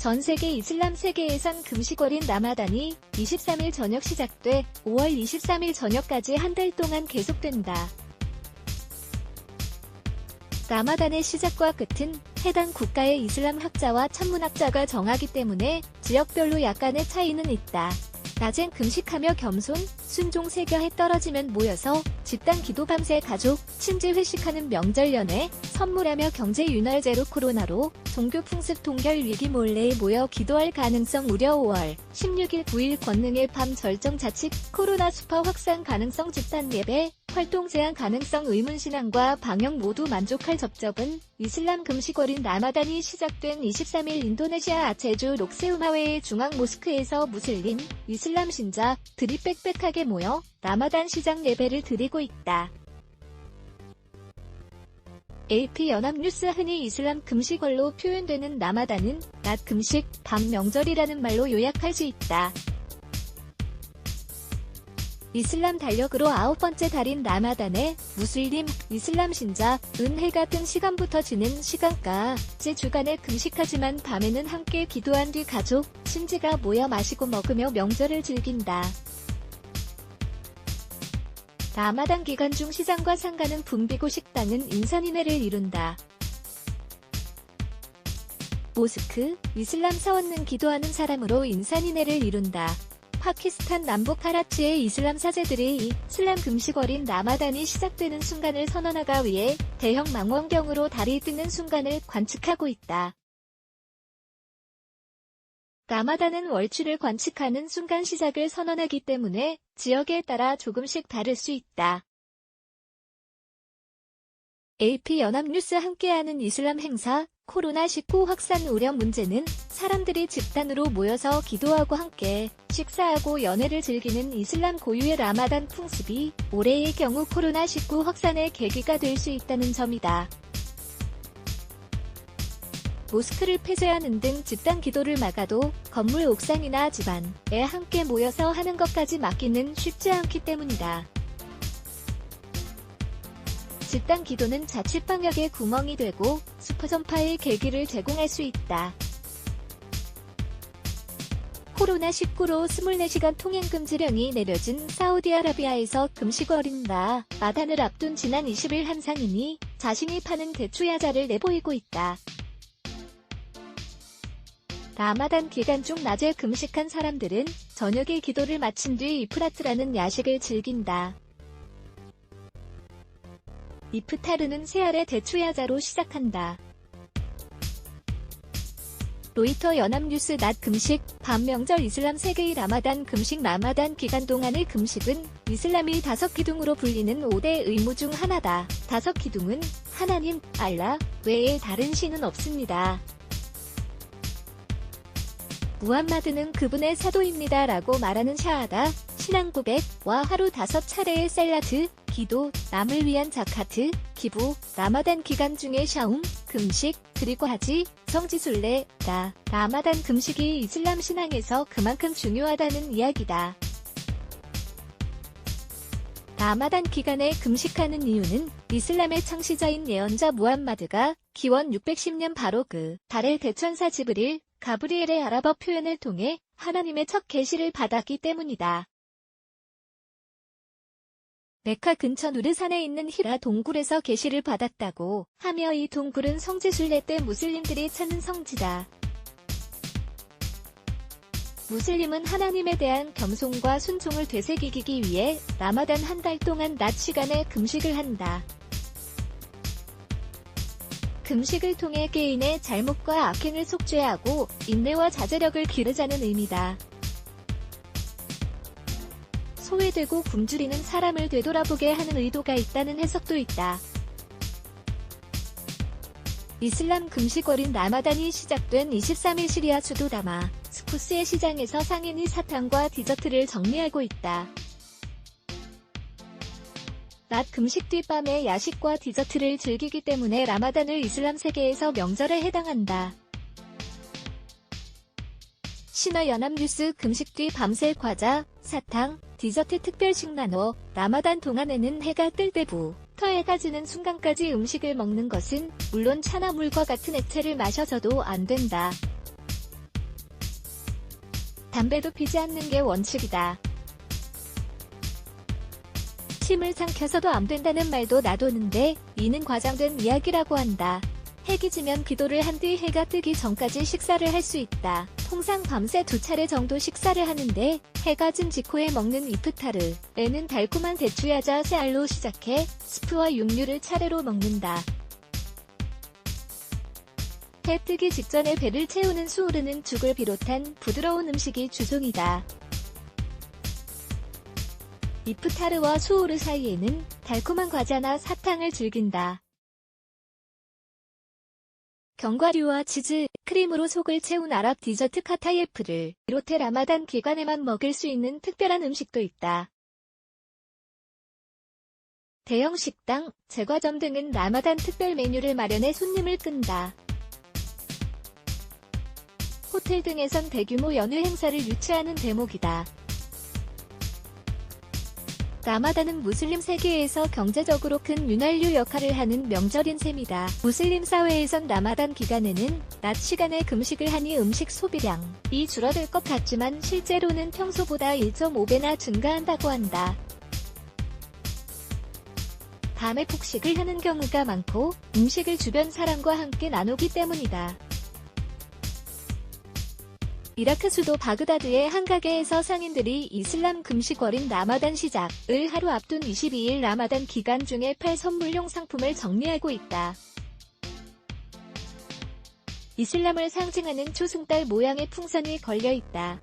전 세계 이슬람 세계에선 금식월인 라마단이 23일 저녁 시작돼 5월 23일 저녁까지 한 달 동안 계속된다. 라마단의 시작과 끝은 해당 국가의 이슬람 학자와 천문학자가 정하기 때문에 지역별로 약간의 차이는 있다. 낮엔 금식하며 겸손, 순종 세겨해 떨어지면 모여서 집단 기도 밤새 가족, 친지 회식하는 명절 연회, 선물하며 경제 윤활 제로 코로나로 종교 풍습 동결 위기 몰래 모여 기도할 가능성 우려 5월 16일 9일 권능의 밤 절정 자칫 코로나 수파 확산 가능성 집단 예배 활동 제한 가능성 의문 신앙과 방역 모두 만족할 접점은 이슬람 금식월인 라마단이 시작된 23일 인도네시아 아체주 록세우마웨의 중앙 모스크에서 무슬림, 이슬람 신자들이 빽빽하게 모여 라마단 시장 예배를 드리고 있다. AP 연합뉴스 흔히 이슬람 금식월로 표현되는 라마단은 낮 금식, 밤 명절이라는 말로 요약할 수 있다. 이슬람 달력으로 아홉 번째 달인 라마단에 무슬림, 이슬람 신자, 은혜 같은 시간부터 지는 시간까지 주간에 금식하지만 밤에는 함께 기도한 뒤 가족, 친지가 모여 마시고 먹으며 명절을 즐긴다. 라마단 기간 중 시장과 상가는 붐비고 식당은 인산인해를 이룬다. 모스크, 이슬람 사원은 기도하는 사람으로 인산인해를 이룬다. 파키스탄 남북 카라치의 이슬람 사제들이 이슬람 금식월인 라마단이 시작되는 순간을 선언하기 위해 대형 망원경으로 달이 뜨는 순간을 관측하고 있다. 라마단은 월출을 관측하는 순간 시작을 선언하기 때문에 지역에 따라 조금씩 다를 수 있다. AP 연합뉴스 함께하는 이슬람 행사 코로나19 확산 우려 문제는 사람들이 집단으로 모여서 기도하고 함께 식사하고 연애를 즐기는 이슬람 고유의 라마단 풍습이 올해의 경우 코로나19 확산의 계기가 될 수 있다는 점이다. 모스크를 폐쇄하는 등 집단 기도를 막아도 건물 옥상이나 집안에 함께 모여서 하는 것까지 막기는 쉽지 않기 때문이다. 집단 기도는 자칫 방역에 구멍이 되고 슈퍼 전파의 계기를 제공할 수 있다. 코로나19로 24시간 통행 금지령이 내려진 사우디아라비아에서 금식월인 라마단을 앞둔 지난 20일 한 상인이 자신이 파는 대추야자를 내보이고 있다. 라마단 기간 중 낮에 금식한 사람들은 저녁에 기도를 마친 뒤 이프라트라는 야식을 즐긴다. 이프타르는 새알의 대추야자로 시작한다. 로이터 연합뉴스 낮 금식, 밤 명절 이슬람 세계의 라마단 금식 라마단 기간 동안의 금식은 이슬람이 다섯 기둥으로 불리는 5대 의무 중 하나다. 다섯 기둥은 하나님, 알라 외에 다른 신은 없습니다. 무함마드는 그분의 사도입니다 라고 말하는 샤하다, 신앙 고백와 하루 다섯 차례의 셀라트, 기도, 남을 위한 자카트, 기부, 라마단 기간 중에 샤움, 금식, 그리고 하지, 성지순례, 라, 라마단 금식이 이슬람 신앙에서 그만큼 중요하다는 이야기다. 라마단 기간에 금식하는 이유는 이슬람의 창시자인 예언자 무함마드가 기원 610년 바로 그 달의 대천사 지브릴, 가브리엘의 아랍어 표현을 통해 하나님의 첫 계시를 받았기 때문이다. 메카 근처 누르산에 있는 히라 동굴에서 계시를 받았다고 하며 이 동굴은 성지순례 때 무슬림들이 찾는 성지다. 무슬림은 하나님에 대한 겸손과 순종을 되새기기 위해 라마단 한 달 동안 낮 시간에 금식을 한다. 금식을 통해 개인의 잘못과 악행을 속죄하고 인내와 자제력을 기르자는 의미다. 소외되고 굶주리는 사람을 되돌아보게 하는 의도가 있다는 해석도 있다. 이슬람 금식월인 라마단이 시작된 23일 시리아 수도 다마 스쿠스의 시장에서 상인이 사탕과 디저트를 정리하고 있다. 낮 금식 뒤 밤에 야식과 디저트를 즐기기 때문에 라마단을 이슬람 세계에서 명절에 해당한다. 신화연합뉴스 금식 뒤 밤새 과자, 사탕, 디저트 특별식 나눠 라마단 동안에는 해가 뜰 때부 터 해가 지는 순간까지 음식을 먹는 것은 물론 차나 물과 같은 액체를 마셔서도 안 된다. 담배도 피지 않는 게 원칙이다. 침을 삼켜서도 안 된다는 말도 나도는데 이는 과장된 이야기라고 한다. 해기 지면 기도를 한 뒤 해가 뜨기 전까지 식사를 할 수 있다. 통상 밤새 두 차례 정도 식사를 하는데 해가 진 직후에 먹는 이프타르. 에는 달콤한 대추야자 새알로 시작해 스프와 육류를 차례로 먹는다. 해 뜨기 직전에 배를 채우는 수우르는 죽을 비롯한 부드러운 음식이 주종이다. 이프타르와 수우르 사이에는 달콤한 과자나 사탕을 즐긴다. 견과류와 치즈, 크림으로 속을 채운 아랍 디저트 카타예프를 비롯해 라마단 기간에만 먹을 수 있는 특별한 음식도 있다. 대형 식당, 제과점 등은 라마단 특별 메뉴를 마련해 손님을 끈다. 호텔 등에선 대규모 연휴 행사를 유치하는 대목이다. 라마단은 무슬림 세계에서 경제적으로 큰 윤활유 역할을 하는 명절인 셈이다. 무슬림 사회에선 라마단 기간에는 낮 시간에 금식을 하니 음식 소비량이 줄어들 것 같지만 실제로는 평소보다 1.5배나 증가한다고 한다. 밤에 폭식을 하는 경우가 많고 음식을 주변 사람과 함께 나누기 때문이다. 이라크 수도 바그다드의 한 가게에서 상인들이 이슬람 금식월인 라마단 시작을 하루 앞둔 22일 라마단 기간 중에 팔 선물용 상품을 정리하고 있다. 이슬람을 상징하는 초승달 모양의 풍선이 걸려 있다.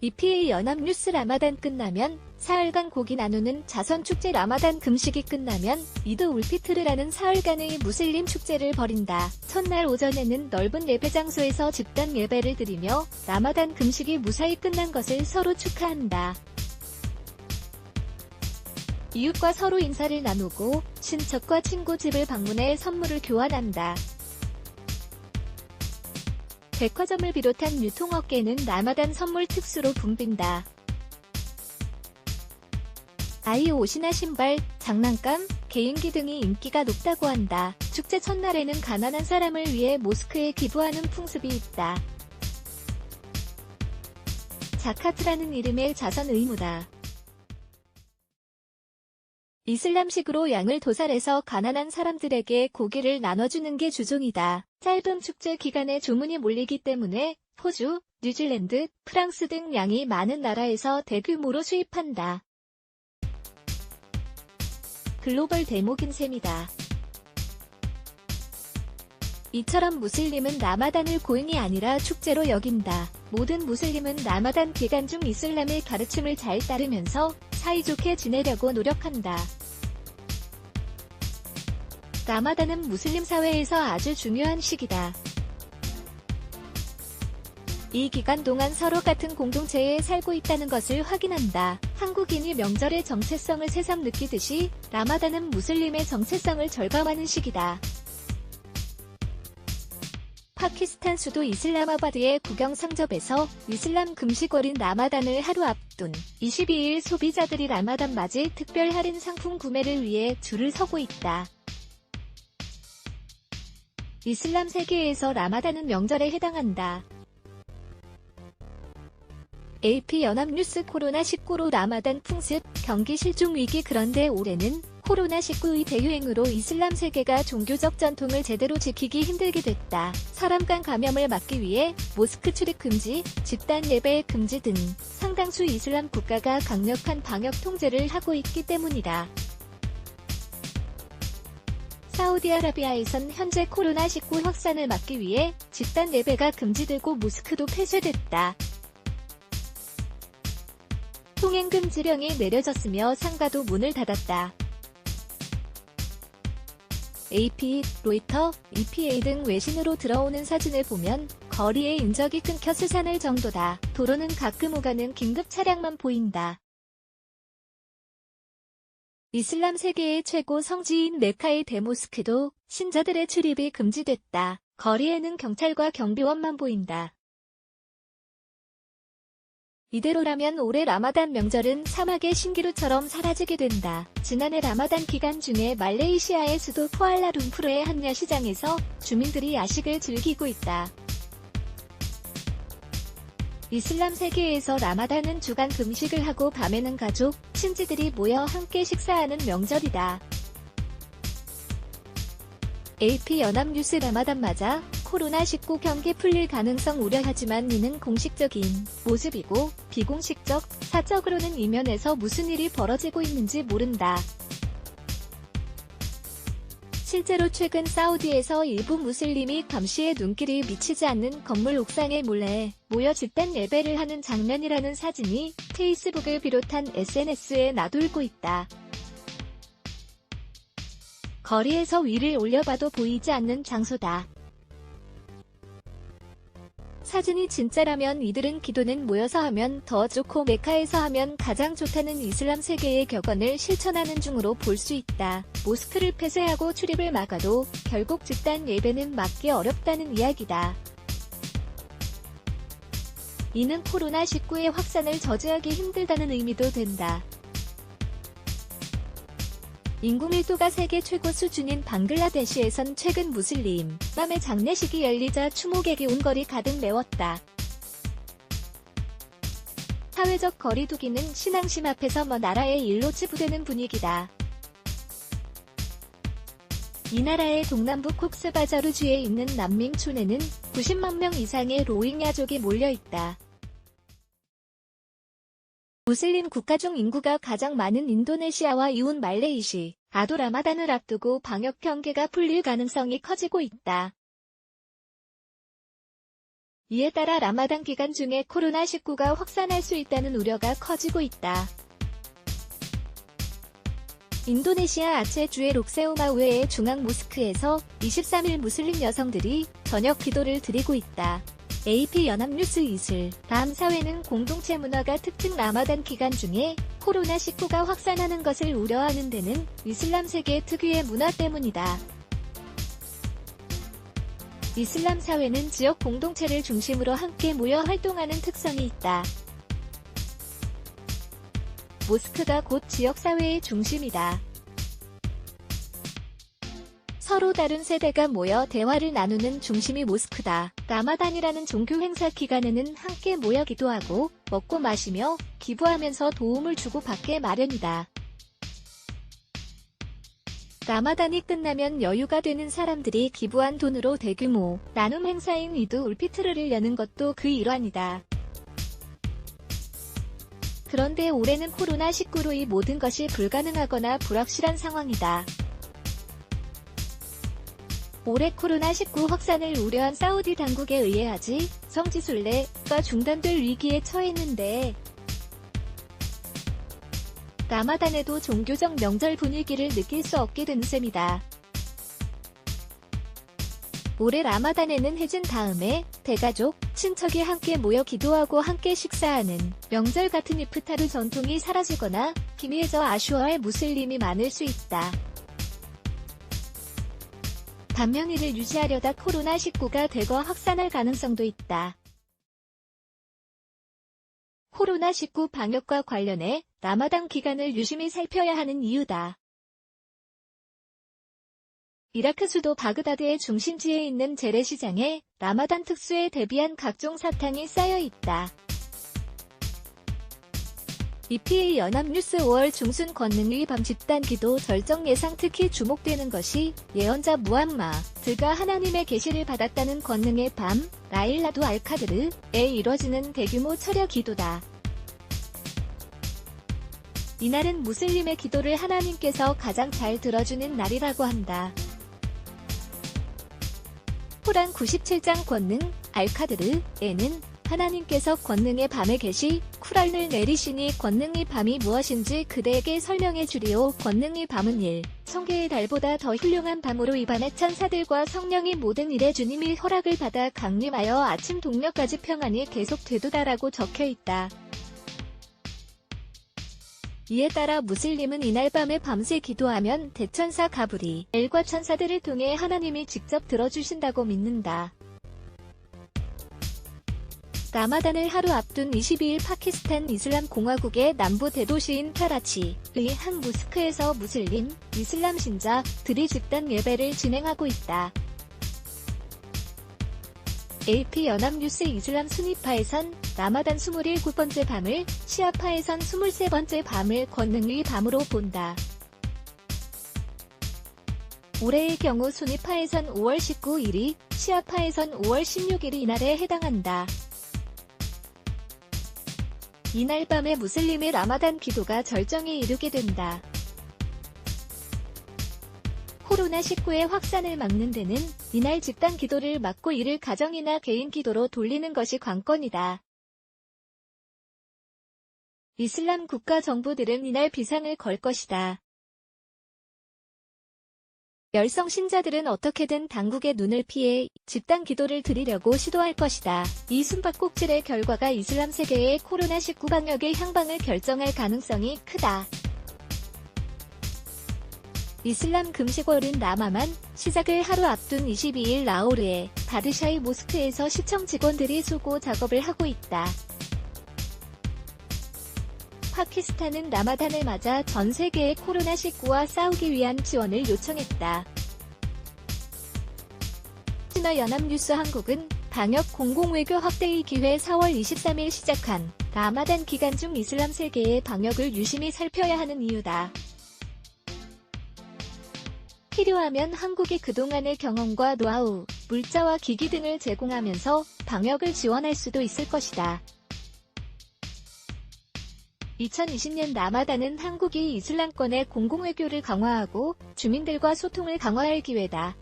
EPA 연합뉴스 라마단 끝나면 사흘간 고기 나누는 자선축제 라마단 금식이 끝나면 이드 울피트르라는 사흘간의 무슬림 축제를 벌인다. 첫날 오전에는 넓은 예배 장소에서 집단 예배를 드리며 라마단 금식이 무사히 끝난 것을 서로 축하한다. 이웃과 서로 인사를 나누고 친척과 친구 집을 방문해 선물을 교환한다. 백화점을 비롯한 유통업계는 라마단 선물 특수로 붐빈다. 아이 옷이나 신발, 장난감, 개인기 등이 인기가 높다고 한다. 축제 첫날에는 가난한 사람을 위해 모스크에 기부하는 풍습이 있다. 자카트라는 이름의 자선 의무다. 이슬람식으로 양을 도살해서 가난한 사람들에게 고기를 나눠주는 게 주종이다. 짧은 축제 기간에 주문이 몰리기 때문에 호주, 뉴질랜드, 프랑스 등 양이 많은 나라에서 대규모로 수입한다. 글로벌 대목인 셈이다. 이처럼 무슬림은 라마단을 고행이 아니라 축제로 여긴다. 모든 무슬림은 라마단 기간 중 이슬람의 가르침을 잘 따르면서 사이좋게 지내려고 노력한다. 라마단은 무슬림 사회에서 아주 중요한 시기다. 이 기간 동안 서로 같은 공동체에 살고 있다는 것을 확인한다. 한국인이 명절의 정체성을 새삼 느끼듯이 라마단은 무슬림의 정체성을 절감하는 시기다. 파키스탄 수도 이슬라마바드의 국영 상점에서 이슬람 금식월인 라마단을 하루 앞둔 22일 소비자들이 라마단 맞이 특별 할인 상품 구매를 위해 줄을 서고 있다. 이슬람 세계에서 라마단은 명절에 해당한다. AP 연합뉴스 코로나19로 라마단 풍습, 경기 실종 위기 그런데 올해는 코로나19의 대유행으로 이슬람 세계가 종교적 전통을 제대로 지키기 힘들게 됐다. 사람 간 감염을 막기 위해 모스크 출입 금지, 집단 예배 금지 등 상당수 이슬람 국가가 강력한 방역 통제를 하고 있기 때문이다. 사우디아라비아에선 현재 코로나19 확산을 막기 위해 집단 예배가 금지되고 모스크도 폐쇄됐다. 통행금지령이 내려졌으며 상가도 문을 닫았다. AP, 로이터, EPA 등 외신으로 들어오는 사진을 보면 거리에 인적이 끊겨 수산을 정도다. 도로는 가끔 오가는 긴급 차량만 보인다. 이슬람 세계의 최고 성지인 메카의 대모스크도 신자들의 출입이 금지됐다. 거리에는 경찰과 경비원만 보인다. 이대로라면 올해 라마단 명절은 사막의 신기루처럼 사라지게 된다. 지난해 라마단 기간 중에 말레이시아의 수도 쿠알라룸푸르의 한야 시장에서 주민들이 야식을 즐기고 있다. 이슬람 세계에서 라마단은 주간 금식을 하고 밤에는 가족, 친지들이 모여 함께 식사하는 명절이다. AP 연합뉴스 라마단 맞아 코로나19 경계 풀릴 가능성 우려하지만 이는 공식적인 모습이고 비공식적, 사적으로는 이면에서 무슨 일이 벌어지고 있는지 모른다. 실제로 최근 사우디에서 일부 무슬림이 감시에 눈길이 미치지 않는 건물 옥상에 몰래 모여 집단 예배를 하는 장면이라는 사진이 페이스북을 비롯한 SNS에 나돌고 있다. 거리에서 위를 올려봐도 보이지 않는 장소다. 사진이 진짜라면 이들은 기도는 모여서 하면 더 좋고 메카에서 하면 가장 좋다는 이슬람 세계의 격언을 실천하는 중으로 볼 수 있다. 모스크를 폐쇄하고 출입을 막아도 결국 집단 예배는 막기 어렵다는 이야기다. 이는 코로나19의 확산을 저지하기 힘들다는 의미도 된다. 인구 밀도가 세계 최고 수준인 방글라데시에선 최근 무슬림 맘의 장례식이 열리자 추모객이 온 거리 가득 메웠다. 사회적 거리두기는 신앙심 앞에서 먼 나라의 일로 치부되는 분위기다. 이 나라의 동남부 콕스바자르주에 있는 난민촌에는 90만 명 이상의 로힝야족이 몰려있다. 무슬림 국가 중 인구가 가장 많은 인도네시아와 이웃 말레이시, 아도 라마단을 앞두고 방역 경계가 풀릴 가능성이 커지고 있다. 이에 따라 라마단 기간 중에 코로나19가 확산할 수 있다는 우려가 커지고 있다. 인도네시아 아체주의 록세우마우의 중앙 모스크에서 23일 무슬림 여성들이 저녁 기도를 드리고 있다. AP 연합뉴스 이슬 람 사회는 공동체 문화가 특징 라마단 기간 중에 코로나19가 확산하는 것을 우려하는 데는 이슬람 세계 특유의 문화 때문이다. 이슬람 사회는 지역 공동체를 중심으로 함께 모여 활동하는 특성이 있다. 모스크가 곧 지역사회의 중심이다. 서로 다른 세대가 모여 대화를 나누는 중심이 모스크다. 라마단이라는 종교 행사 기간에는 함께 모여 기도하고 먹고 마시며 기부하면서 도움을 주고 받게 마련이다. 라마단이 끝나면 여유가 되는 사람들이 기부한 돈으로 대규모 나눔 행사인 이드 울피트르를 여는 것도 그 일환이다. 그런데 올해는 코로나19로 이 모든 것이 불가능하거나 불확실한 상황이다. 올해 코로나19 확산을 우려한 사우디 당국에 의해 하지 성지순례가 중단될 위기에 처했는데 라마단에도 종교적 명절 분위기를 느낄 수 없게 된 셈이다. 올해 라마단에는 해진 다음에 대가족, 친척이 함께 모여 기도하고 함께 식사하는 명절 같은 이프타르 전통이 사라지거나 비미해져 아슈아의 무슬림이 많을 수 있다. 반면 이를 유지하려다 코로나19가 대거 확산할 가능성도 있다. 코로나19 방역과 관련해 라마단 기간을 유심히 살펴야 하는 이유다. 이라크 수도 바그다드의 중심지에 있는 재래시장에 라마단 특수에 대비한 각종 사탕이 쌓여 있다. EPA 연합뉴스 5월 중순 권능의 밤 집단 기도 절정 예상 특히 주목되는 것이 예언자 무함마 드가 하나님의 계시를 받았다는 권능의 밤 라일라도 알카드르에 이뤄지는 대규모 철야 기도다. 이날은 무슬림의 기도를 하나님께서 가장 잘 들어주는 날이라고 한다. 호란 97장 권능 알카드르에는 하나님께서 권능의 밤에 계시 쿠란을 내리시니 권능의 밤이 무엇인지 그대에게 설명해 주리오. 권능의 밤은 일, 성계의 달보다 더 훌륭한 밤으로 이 밤에 천사들과 성령이 모든 일에 주님이 허락을 받아 강림하여 아침 동력까지 평안이 계속 되도다라고 적혀 있다. 이에 따라 무슬림은 이날 밤에 밤새 기도하면 대천사 가브리 엘과 천사들을 통해 하나님이 직접 들어주신다고 믿는다. 라마단을 하루 앞둔 22일 파키스탄 이슬람 공화국의 남부 대도시인 카라치의 한 모스크에서 무슬림, 이슬람 신자들이 집단 예배를 진행하고 있다. AP 연합뉴스 이슬람 순위파에선 라마단 27번째 밤을, 시아파에선 23번째 밤을 권능의 밤으로 본다. 올해의 경우 순위파에선 5월 19일이, 시아파에선 5월 16일이 이날에 해당한다. 이날 밤에 무슬림의 라마단 기도가 절정에 이르게 된다. 코로나19의 확산을 막는 데는 이날 집단 기도를 막고 이를 가정이나 개인 기도로 돌리는 것이 관건이다. 이슬람 국가 정부들은 이날 비상을 걸 것이다. 열성 신자들은 어떻게든 당국의 눈을 피해 집단 기도를 드리려고 시도할 것이다. 이 숨바꼭질의 결과가 이슬람 세계의 코로나19 방역의 향방을 결정할 가능성이 크다. 이슬람 금식월인 라마만 시작을 하루 앞둔 22일 라오르의 바드샤이 모스크에서 시청 직원들이 수고 작업을 하고 있다. 파키스탄은 라마단을 맞아 전 세계의 코로나19와 싸우기 위한 지원을 요청했다. 시나 연합뉴스 한국은 방역 공공외교 확대의 기회 4월 23일 시작한 라마단 기간 중 이슬람 세계의 방역을 유심히 살펴야 하는 이유다. 필요하면 한국이 그동안의 경험과 노하우, 물자와 기기 등을 제공하면서 방역을 지원할 수도 있을 것이다. 2020년 라마단은 한국이 이슬람권의 공공외교를 강화하고 주민들과 소통을 강화할 기회다.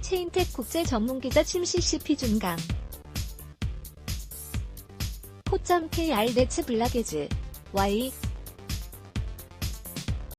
체인텍 국제 전문기자 침CCP 준강 포.kr 네츠 블라게즈 Y